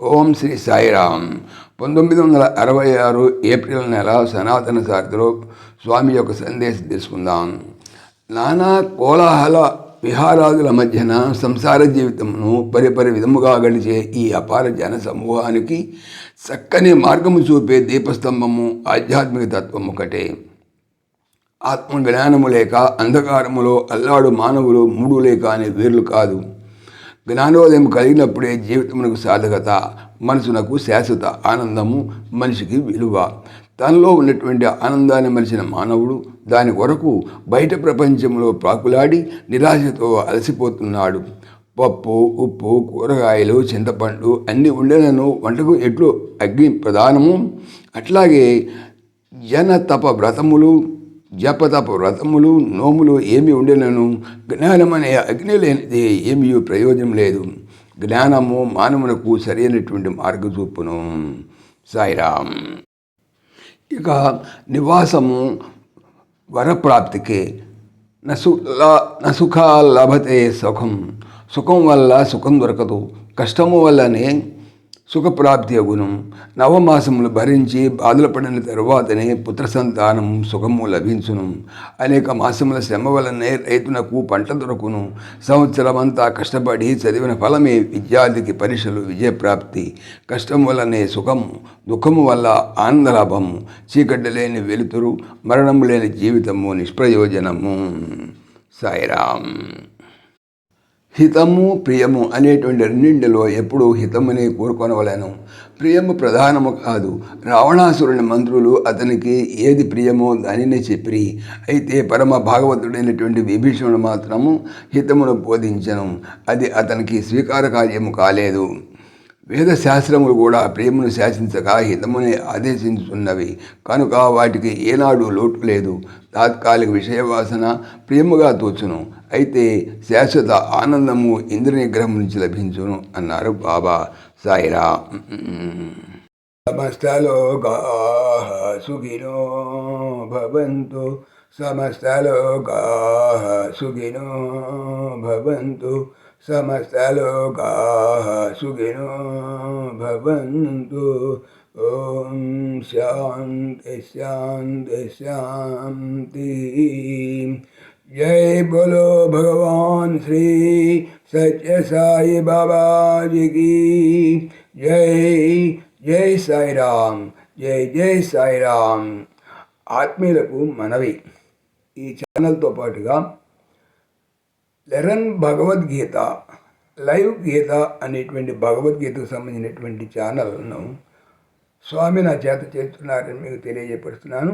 ఓం శ్రీ సాయిరామ్. పంతొమ్మిది వందల అరవై ఆరు ఏప్రిల్ నెల సనాతన సారథిలో స్వామి యొక్క సందేశం తీసుకుందాం. నానా కోలాహల విహారాదుల మధ్యన సంసార జీవితమును పరిపరి విధముగా గడిచే ఈ అపార జన సమూహానికి చక్కని మార్గము చూపే దీపస్తంభము ఆధ్యాత్మిక తత్వం ఒకటే. ఆత్మ జ్ఞానము లేక అంధకారములో అల్లాడు మానవులు మూడు లేక అనే వీర్లు కాదు. జ్ఞానోదయం కలిగినప్పుడే జీవితమునకు సాధకత మనసునకు శాశ్వత ఆనందము మనిషికి విలువ. తనలో ఉన్నటువంటి ఆనందాన్ని మలిచిన మానవుడు దాని కొరకు బయట ప్రపంచంలో ప్రాకులాడి నిరాశతో అలసిపోతున్నాడు. పప్పు ఉప్పు కూరగాయలు చింతపండు అన్ని ఉండేలను వంటకు ఎట్లు అగ్ని ప్రధానము అట్లాగే జన తప వ్రతములు జపతప వ్రతములు నోములు ఏమి ఉండేనను? జ్ఞానమనే అగ్ని లేనిది ఏమీ ప్రయోజనం లేదు. జ్ఞానము మానవునకు సరైనటువంటి మార్గచూపును సాయిరామ్. ఇక నివాసము వరప్రాప్తికి. నసులా నసుఖ లభతే సుఖం. సుఖం వల్ల సుఖం దొరకదు. కష్టము వల్లనే సుఖప్రాప్తి అగును నవమాసములు భరించి బాధలపడిన తరువాతనే పుత్ర సంతానం సుఖము లభించును. అనేక మాసముల శ్రమ వలనే రైతునకు పంట దొరకును. సంవత్సరమంతా కష్టపడి చదివిన ఫలమే విద్యార్థికి పరీక్షలు విజయప్రాప్తి. కష్టం వల్లనే సుఖము దుఃఖము వల్ల ఆనందలాభము. చీకటి లేని వెలుతురు మరణము లేని జీవితము నిష్ప్రయోజనము. సాయిరామ్. హితము ప్రియము అనేటువంటి రెండింటిలో ఎప్పుడూ హితముని కోరుకొనవలను. ప్రియము ప్రధానము కాదు. రావణాసురుని మంత్రులు అతనికి ఏది ప్రియమో దానినే చెప్పిరి. అయితే పరమ భాగవతుడైనటువంటి విభీషణుడు మాత్రము హితమును బోధించను. అది అతనికి స్వీకార కార్యము కాలేదు. వేద శాస్త్రములు కూడా ప్రేమను శాసించక హితముని ఆదేశించున్నవి కనుక వాటికి ఏనాడు లోటు లేదు. తాత్కాలిక విషయవాసన ప్రేమగా తోచును. అయితే శాశ్వత ఆనందము ఇంద్ర నిగ్రహం నుంచి లభించును అన్నారు బాబా సాయిరా సమస్తలోకా సుఖినో భవంతు సమస్తలోకా సుఖినో భవంతు సమస్తలోకా సుఖినో భవంతు. ఓం శాంతి శాంతి శాంతి. जय बोलो भगवान श्री सत्य साई बाबा जी की जय జై సాయిరామ్ జై జై సాయిరామ్ ఆత్మీయులకు మనవి ఈ ఛానల్తో పాటుగా లెరన్ భగవద్గీత లైవ్ గీత అనేటువంటి భగవద్గీతకు సంబంధించినటువంటి ఛానల్ను స్వామి నా చేత చేస్తున్నారని మీకు తెలియజేపరుస్తున్నాను